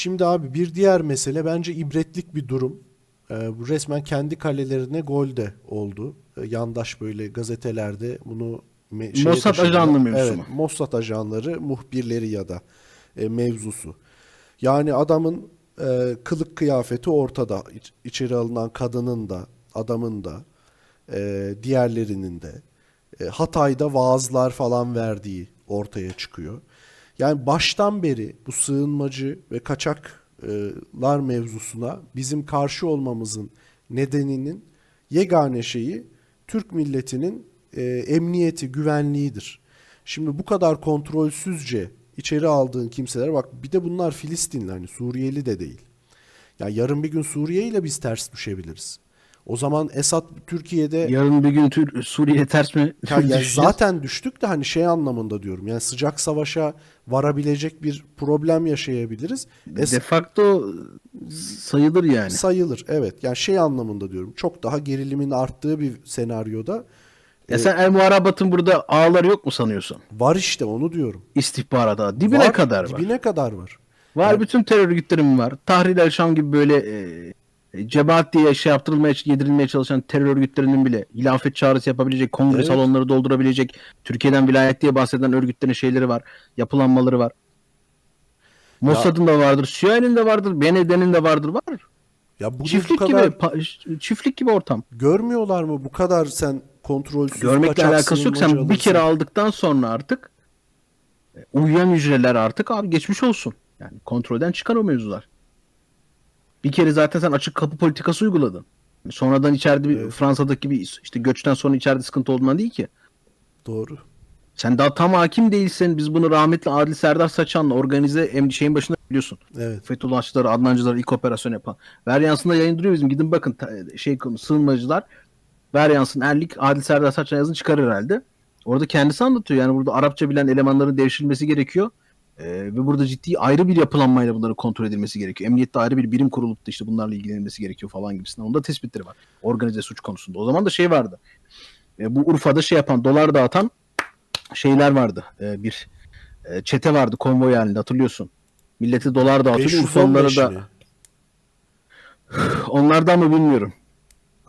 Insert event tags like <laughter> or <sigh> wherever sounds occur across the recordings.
Şimdi abi bir diğer mesele bence ibretlik bir durum. Ee, bu resmen kendi kalelerine gol de oldu. Ee, yandaş böyle gazetelerde bunu Mossad ajanlığı mevzusu Evet, mu? Mossad ajanları, muhbirleri ya da e, mevzusu. Yani adamın e, kılık kıyafeti ortada. İç- içeri alınan kadının da, adamın da, e, diğerlerinin de. E, Hatay'da vaazlar falan verdiği ortaya çıkıyor. Yani baştan beri bu sığınmacı ve kaçaklar mevzusuna bizim karşı olmamızın nedeninin yegane şeyi Türk milletinin e, emniyeti, güvenliğidir. Şimdi bu kadar kontrolsüzce içeri aldığın kimseler bak bir de bunlar Filistinli hani Suriyeli de değil. Ya yarın bir gün Suriye ile biz ters düşebiliriz. O zaman Esad Türkiye'de Yarın bir gün Tür- Suriye ters mi? ya, ya düşeceğiz? zaten düştük de hani şey anlamında diyorum. Yani sıcak savaşa varabilecek bir problem yaşayabiliriz. Es- De facto sayılır yani. sayılır evet. Yani şey anlamında diyorum. Çok daha gerilimin arttığı bir senaryoda Ya sen El Muharabat'ın burada ağları yok mu sanıyorsun? var işte onu diyorum. İstihbarata. Dibine Var, kadar var. Dibine kadar var. Var bütün terör örgütlerim var. Tahrir el Şam gibi böyle e, cemaat diye şey yaptırılmaya, yedirilmeye çalışan terör örgütlerinin bile hilafet çağrısı yapabilecek, kongre Evet. salonları doldurabilecek, Türkiye'den vilayet diye bahseden örgütlerin şeyleri var, yapılanmaları var. Mossad'ın da vardır, CIA'nin de vardır, BND'nin de vardır, var. Ya bu Çiftlik kadar gibi, çiftlik gibi ortam. görmüyorlar mı bu kadar sen kontrolsüz Görmekle alakası yok. Sen bir kere aldıktan sonra artık e, uyuyan hücreler artık abi geçmiş olsun. Yani kontrolden çıkar o mevzular. Bir kere zaten sen açık kapı politikası uyguladın. Sonradan içeride bir Evet. Fransa'daki gibi işte göçten sonra içeride sıkıntı olduğundan değil ki. Doğru. Sen daha tam hakim değilsin. Biz bunu rahmetli Adil Serdar Saçan'la organize şeyin başında biliyorsun. Evet. Fethullahçıları, Adnancıları ilk operasyon yapan. Veryansında yayındırıyor bizim. Gidin bakın şey sığınmacılar. Veryansın Erlik Adil Serdar Saçan yazın çıkar herhalde. Orada kendisi anlatıyor. Yani burada Arapça bilen elemanların devşirilmesi gerekiyor. Ee, ve burada ciddi ayrı bir yapılanmayla bunların kontrol edilmesi gerekiyor. Emniyette ayrı bir birim kurulup da işte bunlarla ilgilenilmesi gerekiyor falan gibisinden. Onda tespitleri var. Organize suç konusunda. O zaman da şey vardı. E, bu Urfa'da şey yapan, dolar dağıtan şeyler vardı. E, bir e, çete vardı konvoy halinde hatırlıyorsun. Milleti dolar dağıtıyor. Urfalılara 515 da? Onlardan mı bilmiyorum.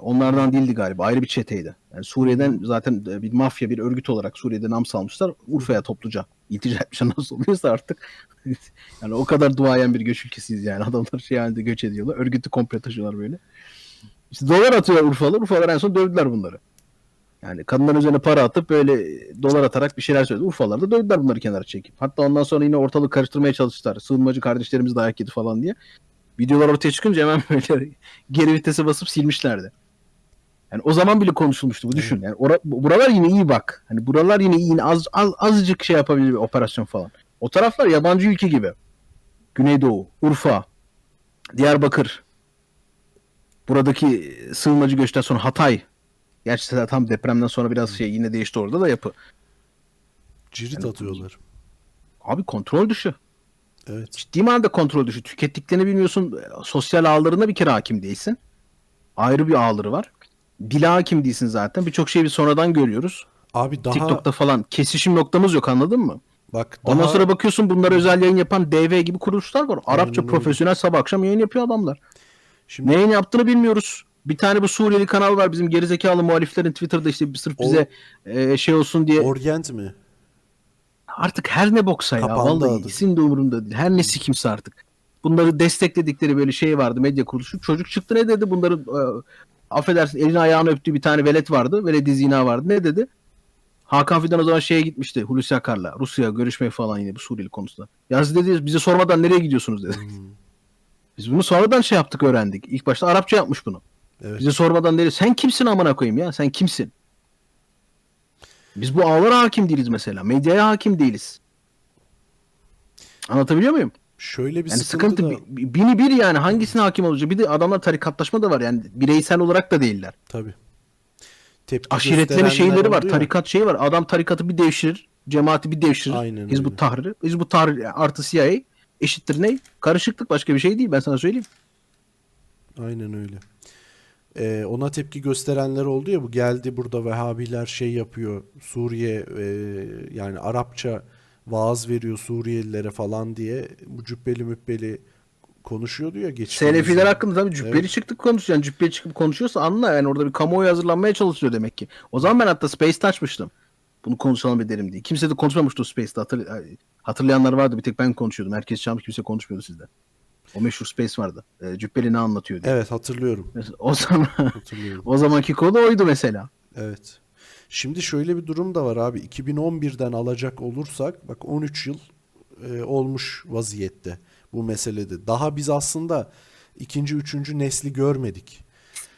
Onlardan değildi galiba. Ayrı bir çeteydi. Yani Suriye'den zaten e, bir mafya, bir örgüt olarak Suriye'de nam salmışlar. Urfa'ya topluca iltica etmişler <laughs> nasıl oluyorsa artık. <laughs> yani o kadar duayen bir göç ülkesiyiz yani. Adamlar şey halinde göç ediyorlar. Örgütü komple taşıyorlar böyle. İşte dolar atıyor Urfalılar. Urfalılar en son dövdüler bunları. Yani kadınların üzerine para atıp böyle dolar atarak bir şeyler söyledi. Urfalılar da dövdüler bunları kenara çekip. Hatta ondan sonra yine ortalığı karıştırmaya çalıştılar. Sığınmacı kardeşlerimiz dayak yedi falan diye. Videolar ortaya çıkınca hemen <laughs> böyle geri vitese basıp silmişlerdi. Yani o zaman bile konuşulmuştu bu düşün. Yani ora, bu- buralar yine iyi bak. Hani buralar yine iyi. Az, az azıcık şey yapabilir bir operasyon falan. O taraflar yabancı ülke gibi. Güneydoğu, Urfa, Diyarbakır. Buradaki sığınmacı göçten sonra Hatay. Gerçi tam depremden sonra biraz şey yine değişti orada da yapı. Cirit atıyorlar. Abi kontrol dışı. Evet. Ciddi manada kontrol dışı. Tükettiklerini bilmiyorsun. Sosyal ağlarına bir kere hakim değilsin. Ayrı bir ağları var. Dile hakim değilsin zaten. Birçok şeyi biz sonradan görüyoruz. Abi daha TikTok'ta falan kesişim noktamız yok anladın mı? bak daha Ondan sonra bakıyorsun bunlara özel yayın yapan DV gibi kuruluşlar var. Arapça öyle. profesyonel sabah akşam yayın yapıyor adamlar. şimdi Ne yayın yaptığını bilmiyoruz. Bir tane bu Suriyeli kanal var bizim gerizekalı muhaliflerin Twitter'da işte sırf bize e, şey olsun diye. Orient mi? Artık her ne boksa ya. Kapandı Vallahi adı. isim de umurumda değil. Her ne sikimse artık. Bunları destekledikleri böyle şey vardı medya kuruluşu. Çocuk çıktı ne dedi? Bunların e, affedersin elini ayağını öptüğü bir tane velet vardı. Veledi zina vardı. Ne dedi? Hakan Fidan o zaman şeye gitmişti. Hulusi Akar'la. Rusya görüşmeye falan yine bu Suriyeli konusunda. Ya siz dedi bize sormadan nereye gidiyorsunuz dedi. Hmm, Biz bunu sonradan şey yaptık öğrendik. İlk başta Arapça yapmış bunu. Evet. Bize sormadan nereye? Sen kimsin amına koyayım ya? Sen kimsin? Biz bu ağlara hakim değiliz mesela. Medyaya hakim değiliz. Anlatabiliyor muyum? Şöyle bir Yani sıkıntı, sıkıntı da bi- bini bir yani hangisine hakim olacak? Bir de adamlar tarikatlaşma da var yani bireysel olarak da değiller. Aşiretlerin gösterenler şeyleri var, ya. tarikat şeyi var. Adam tarikatı bir devşirir, cemaati bir devşirir. Aynen Hizbut öyle. Tahrir, Hizbut Tahrir artı CIA eşittir ne? Karışıklık başka bir şey değil ben sana söyleyeyim. Aynen öyle. Ee, ona tepki gösterenler oldu ya bu geldi burada Vehhabiler şey yapıyor Suriye e, yani Arapça vaaz veriyor Suriyelilere falan diye bu cübbeli mübbeli konuşuyordu ya geçtiğimiz Selefiler hakkında tabii cübbeli Evet. çıktık konuşuyor. Yani cübbeli çıkıp konuşuyorsa anla yani orada bir kamuoyu hazırlanmaya çalışıyor demek ki. O zaman ben hatta Space'te açmıştım. Bunu konuşalım edelim diye. Kimse de konuşmamıştı o Space'te. Hatır, hatırlayanlar vardı. Bir tek ben konuşuyordum. Herkes çalmış kimse konuşmuyordu sizde. O meşhur Space vardı. E, cübbeli ne anlatıyor diye. Evet hatırlıyorum. <laughs> O zaman Hatırlıyorum. <laughs> o zamanki konu oydu mesela. Evet. Şimdi şöyle bir durum da var abi. 2011'den alacak olursak bak 13 yıl e, olmuş vaziyette bu meselede. Daha biz aslında ikinci, üçüncü nesli görmedik.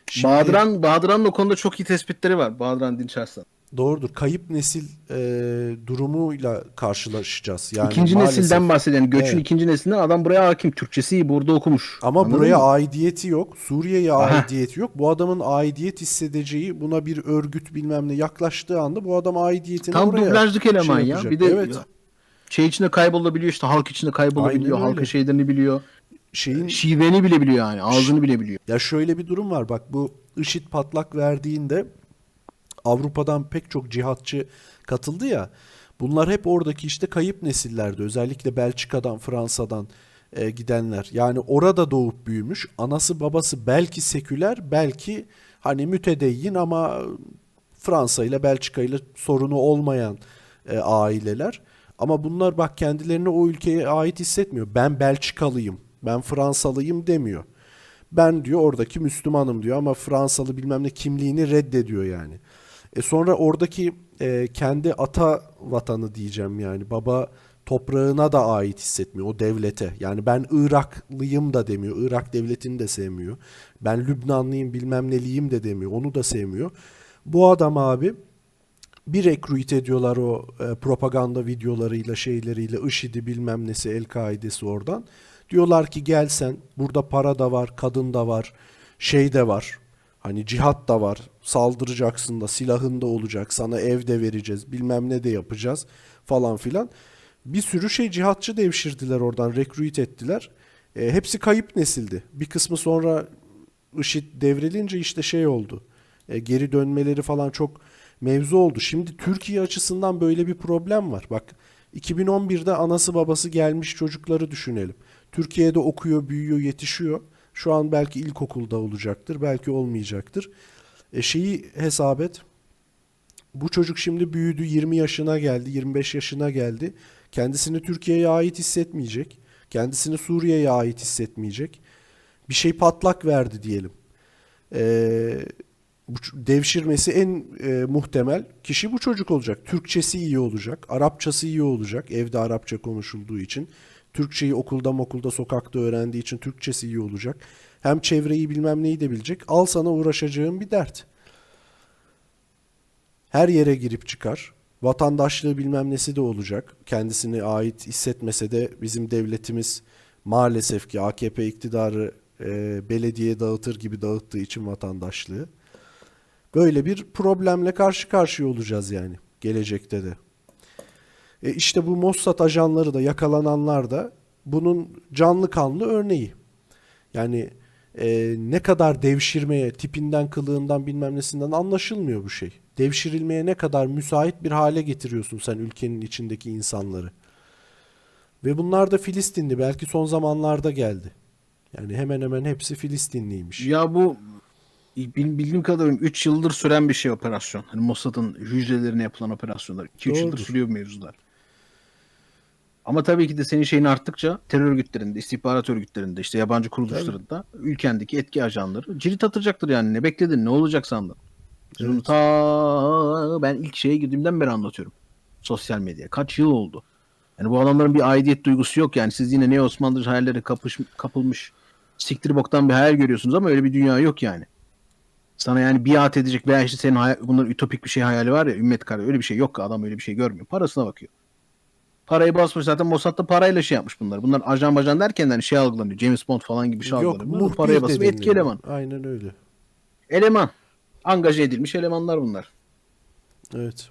Şimdi- Bahadıran, Bahadıran'ın o konuda çok iyi tespitleri var. Bahadıran Dinç Arslan. Doğrudur. Kayıp nesil e, durumuyla karşılaşacağız. Yani ikinci maalesef. nesilden bahseden, göçün Evet. ikinci neslinden adam buraya hakim. Türkçesi iyi, burada okumuş. Ama Anladın buraya mı? aidiyeti yok. Suriye'ye aidiyeti yok. Bu adamın aidiyet hissedeceği buna bir örgüt bilmem ne yaklaştığı anda bu adam aidiyetini Tam oraya dublajlık eleman şey ya. yapacak. Bir de evet, şey içinde kaybolabiliyor işte halk içinde kaybolabiliyor. Halkın şeylerini biliyor. şeyin Şiveni bile biliyor yani. Ağzını bile biliyor. Ya şöyle bir durum var bak bu IŞİD patlak verdiğinde Avrupa'dan pek çok cihatçı katıldı ya. Bunlar hep oradaki işte kayıp nesillerdi. Özellikle Belçika'dan, Fransa'dan e, gidenler. Yani orada doğup büyümüş. Anası babası belki seküler, belki hani mütedeyyin ama Fransa ile Belçika ile sorunu olmayan e, aileler. Ama bunlar bak kendilerini o ülkeye ait hissetmiyor. Ben Belçikalıyım, ben Fransalıyım demiyor. Ben diyor oradaki Müslümanım diyor ama Fransalı bilmem ne kimliğini reddediyor yani. E sonra oradaki e, kendi ata vatanı diyeceğim yani baba toprağına da ait hissetmiyor o devlete. Yani ben Iraklıyım da demiyor. Irak devletini de sevmiyor. Ben Lübnanlıyım bilmem neliyim de demiyor. Onu da sevmiyor. Bu adam abi bir rekrut ediyorlar o e, propaganda videolarıyla şeyleriyle IŞİD'i bilmem nesi El-Kaide'si oradan. Diyorlar ki gel sen burada para da var, kadın da var, şey de var. Hani cihat da var. Saldıracaksın da silahın da olacak. Sana ev de vereceğiz. Bilmem ne de yapacağız falan filan. Bir sürü şey cihatçı devşirdiler oradan. Rekrut ettiler. E, hepsi kayıp nesildi. Bir kısmı sonra IŞİD devrilince işte şey oldu. E, geri dönmeleri falan çok mevzu oldu. Şimdi Türkiye açısından böyle bir problem var. Bak 2011'de anası babası gelmiş çocukları düşünelim. Türkiye'de okuyor, büyüyor, yetişiyor. Şu an belki ilkokulda olacaktır, belki olmayacaktır. E şeyi hesap et. Bu çocuk şimdi büyüdü, 20 yaşına geldi, 25 yaşına geldi. Kendisini Türkiye'ye ait hissetmeyecek. Kendisini Suriye'ye ait hissetmeyecek. Bir şey patlak verdi diyelim. Ee, ç- devşirmesi en e, muhtemel kişi bu çocuk olacak. Türkçesi iyi olacak, Arapçası iyi olacak. Evde Arapça konuşulduğu için. Türkçeyi okulda okulda sokakta öğrendiği için Türkçesi iyi olacak. Hem çevreyi bilmem neyi de bilecek. Al sana uğraşacağın bir dert. Her yere girip çıkar. Vatandaşlığı bilmem nesi de olacak. Kendisine ait hissetmese de bizim devletimiz maalesef ki AKP iktidarı e, belediye dağıtır gibi dağıttığı için vatandaşlığı. Böyle bir problemle karşı karşıya olacağız yani gelecekte de. E işte bu Mossad ajanları da yakalananlar da bunun canlı kanlı örneği. Yani e, ne kadar devşirmeye, tipinden, kılığından bilmem nesinden anlaşılmıyor bu şey. Devşirilmeye ne kadar müsait bir hale getiriyorsun sen ülkenin içindeki insanları. Ve bunlar da Filistinli. Belki son zamanlarda geldi. Yani hemen hemen hepsi Filistinliymiş. Ya bu bil- bildiğim kadarıyla 3 yıldır süren bir şey operasyon. Hani Mossad'ın hücrelerine yapılan operasyonlar. 2-3 yıldır sürüyor mevzular. Ama tabii ki de senin şeyin arttıkça terör örgütlerinde, istihbarat örgütlerinde, işte yabancı kuruluşlarında ülkendeki etki ajanları cirit atacaktır yani. Ne bekledin? Ne olacak sandın? Biz bunu Evet. ta ben ilk şeye girdiğimden beri anlatıyorum. Sosyal medya. Kaç yıl oldu? Yani bu adamların bir aidiyet duygusu yok yani. Siz yine ne Osmanlı hayalleri kapış, kapılmış siktir boktan bir hayal görüyorsunuz ama öyle bir dünya yok yani. Sana yani biat edecek veya işte senin hayal, bunların ütopik bir şey hayali var ya ümmet kare öyle bir şey yok adam öyle bir şey görmüyor. Parasına bakıyor. Parayı basmış zaten Mossad da parayla şey yapmış bunlar. Bunlar ajan bajan derken de hani şey algılanıyor. James Bond falan gibi şey Yok algılanıyor. muhbir Paraya basıp etki eleman. Aynen öyle. Eleman. Angaje edilmiş elemanlar bunlar. Evet.